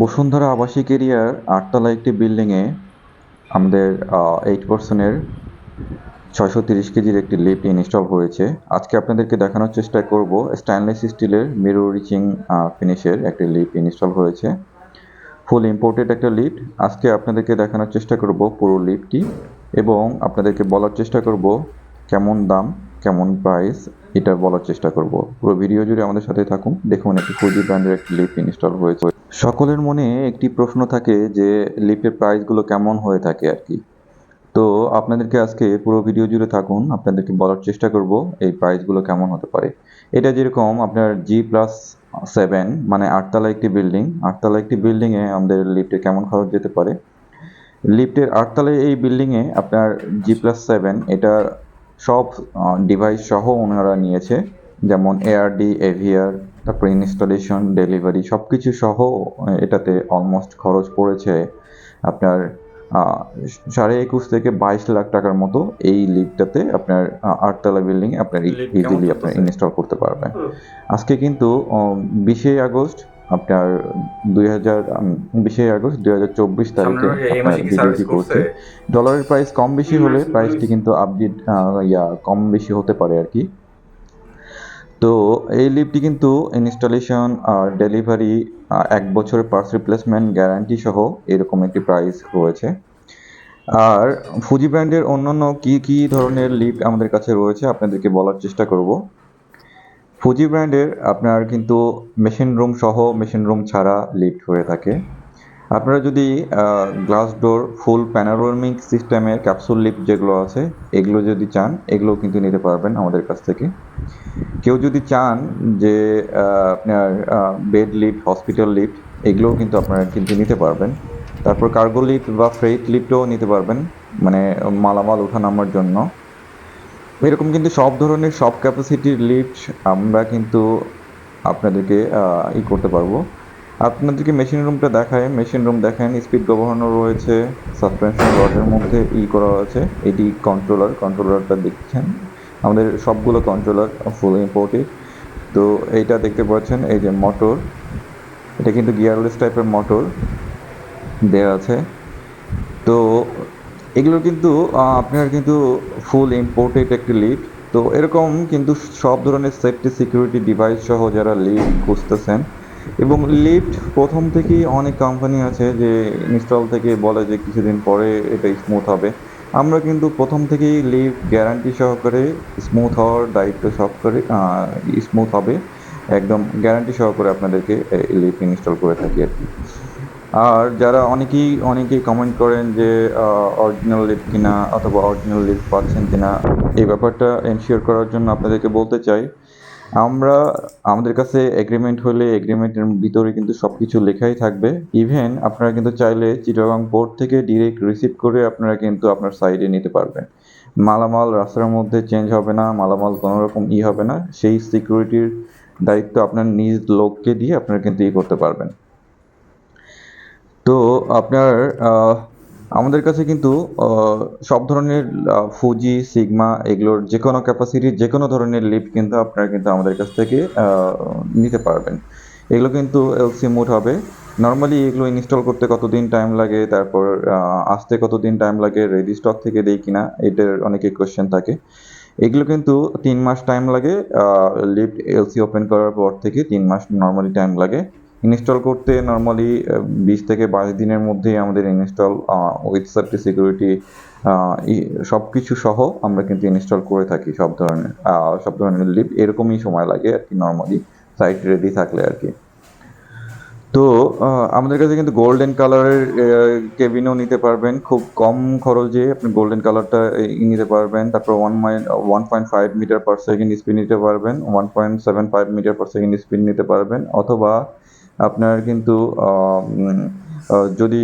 বসুন্ধরা আবাসিক এরিয়ার আটতলা একটি বিল্ডিংয়ে আমাদের এইট পার্সেন্টের ছয়শো তিরিশ কেজির একটি লিফট ইনস্টল হয়েছে। আজকে আপনাদেরকে দেখানোর চেষ্টা করব স্টেনলেস স্টিলের মিরর রিচিং ফিনিশের একটি লিফট ইনস্টল হয়েছে। ফুল ইম্পোর্টেড একটা লিফট আজকে আপনাদেরকে দেখানোর চেষ্টা করব পুরো লিফটটি এবং আপনাদেরকে বলার চেষ্টা করব কেমন দাম, কেমন প্রাইস এটা বলার চেষ্টা করব। পুরো ভিডিও জুড়ে আমাদের সাথে থাকুন। দেখুন একটি ফুজি ব্র্যান্ডের একটি লিফট ইনস্টল হয়েছে। সকলের মনে একটি প্রশ্ন থাকে যে লিফটের প্রাইসগুলো কেমন হয়ে থাকে আর কি? তো আপনাদেরকে আজকে পুরো ভিডিও জুড়ে থাকুন, আপনাদেরকে বলার চেষ্টা করব এই প্রাইসগুলো কেমন হতে পারে। এটা যেরকম আপনার জি প্লাস সেভেন মানে আটতলা একটি বিল্ডিং আটতলা একটি বিল্ডিংয়ে আমাদের লিফটে কেমন খরচ যেতে পারে? লিফটের আটতলায় এই বিল্ডিংয়ে আপনার জি প্লাস সেভেন এটা সব ডিভাইস সহ ওনারা নিয়েছে, যেমন এআরডি এভিআর তারপর ইনস্টলেশন ডেলিভারি সব কিছু সহ এটাতে অলমোস্ট খরচ পড়েছে আপনার সাড়ে একুশ থেকে বাইশ লাখ টাকার মতো এই লিফটটাতে আপনার আটতলা বিল্ডিং আপনার ইজিলি আপনার ইনস্টল করতে পারবেন আজকে কিন্তু বিশে আগস্ট আপনার দুই হাজার বিশে আগস্ট দুই হাজার চব্বিশ তারিখে করছে। করছে? ডলারের প্রাইস কম বেশি হলে প্রাইসটি কিন্তু আপডেট ইয়া কম বেশি হতে পারে আর কি। তো এই লিফটটি কিন্তু ইনস্টলেশন আর ডেলিভারি এক বছরের পার্স রিপ্লেসমেন্ট গ্যারান্টি সহ এরকম একটি প্রাইস রয়েছে। আর ফুজি ব্র্যান্ডের অন্যান্য কি কি ধরনের লিফট আমাদের কাছে রয়েছে আপনাদেরকে বলার চেষ্টা করব। ফুজি ব্র্যান্ডের আপনার কিন্তু মেশিন রুম সহ মেশিন রুম ছাড়া লিফট হয়ে থাকে। আপনারা যদি গ্লাস ডোর ফুল প্যানারোমিক সিস্টেমের ক্যাপসুল লিফট যেগুলো আছে, এগুলো যদি চান এগুলো কিন্তু নিতে পারবেন আমাদের কাছ থেকে। কেউ যদি চান যে আপনার বেড লিফট হসপিটাল লিফট এগুলোও কিন্তু আপনারা কিন্তু নিতে পারবেন। তারপর কার্গো লিফট বা ফ্রেট লিফটও নিতে পারবেন মানে মালামাল ওঠানামার জন্য। এরকম কিন্তু সব ধরনের, সব ক্যাপাসিটির লিফট আমরা কিন্তু আপনাদেরকে ই করতে পারব। আপনাদেরকে মেশিন রুমটা দেখায় মেশিন রুম দেখেন স্পিড গভর্নর রয়েছে সাসপেনশন রডের মধ্যে ই করা আছে। এটি কন্ট্রোলার কন্ট্রোলারটা দেখছেন। আমাদের সবগুলো কন্ট্রোলার ফুল ইম্পোর্টেড তো এইটা দেখতে পাচ্ছেন, এই যে মোটর এটা কিন্তু গিয়ারলেস টাইপের মোটর দেওয়া আছে। তো এগুলো কিন্তু আপনার কিন্তু ফুল ইম্পোর্টেড একটি লিফট তো এরকম কিন্তু সব ধরনের সেফটি সিকিউরিটি ডিভাইস সহ যারা লিফট খুঁজতেছেন এবং লিফট প্রথম থেকেই অনেক কোম্পানি আছে যে ইনস্টল থেকে বলে যে কিছুদিন পরে এটা স্মুথ হবে। আমরা কিন্তু প্রথম থেকেই লিফট গ্যারান্টি সহকারে স্মুথ হওয়ার দায়িত্ব সহকারে স্মুথ হবে। একদম গ্যারান্টি সহকারে আপনাদেরকে লিফট ইনস্টল করে থাকি আর কি। আর যারা অনেকেই অনেকেই কমেন্ট করেন যে অরিজিনাল লিফট কিনা অথবা অরিজিনাল লিফট পাচ্ছেন কিনা, এই ব্যাপারটা এনশিওর করার জন্য আপনাদেরকে বলতে চাই। আমরা, আমাদের কাছে এগ্রিমেন্ট হলে এগ্রিমেন্টের ভিতরে কিন্তু সব কিছু লেখাই থাকবে। ইভেন আপনারা কিন্তু চাইলে চিটাগাং পোর্ট থেকে ডিরেক্ট রিসিভ করে আপনারা কিন্তু আপনার সাইডে নিতে পারবেন। মালামাল রাস্তার মধ্যে চেঞ্জ হবে না, মালামাল কোনো রকম ই হবে না। সেই সিকিউরিটির দায়িত্ব আপনার নিজ লোককে দিয়ে আপনারা কিন্তু ই করতে পারবেন। তো আপনার আমাদের কাছে কিন্তু সব ধরনের ফুজি সিগমা এগুলোর যে কোনো ক্যাপাসিটির যে কোনো ধরনের লিফট কিন্তু আপনারা কিন্তু আমাদের কাছ থেকে নিতে পারবেন। এগুলো কিন্তু এলসি মুড হবে। নর্মালি এগুলো ইনস্টল করতে কতদিন টাইম লাগে? তারপর আসতে কতদিন টাইম লাগে? রেডি স্টক থেকে দেই কিনা? এটার অনেকে কোয়েশ্চেন থাকে। এগুলো কিন্তু তিন মাস টাইম লাগে। লিফট এলসি ওপেন করার পর থেকে তিন মাস নর্মালি টাইম লাগে। ইনস্টল করতে নর্মালি বিশ থেকে বাইশ দিনের মধ্যেই আমাদের ইনস্টল উইথ সেফটি সিকিউরিটি সব কিছু সহ আমরা কিন্তু ইনস্টল করে থাকি সব ধরনের সব ধরনের লিফট এরকমই সময় লাগে আর কি নর্মালি সাইট রেডি থাকলে আর কি। তো আমাদের কাছে কিন্তু গোল্ডেন কালারের কেবিনও নিতে পারবেন। খুব কম খরচে আপনি গোল্ডেন কালারটা নিতে পারবেন। তারপর one one point five metre per second speed নিতে পারবেন। One point seven five metre per second speed নিতে পারবেন। অথবা আপনার কিন্তু যদি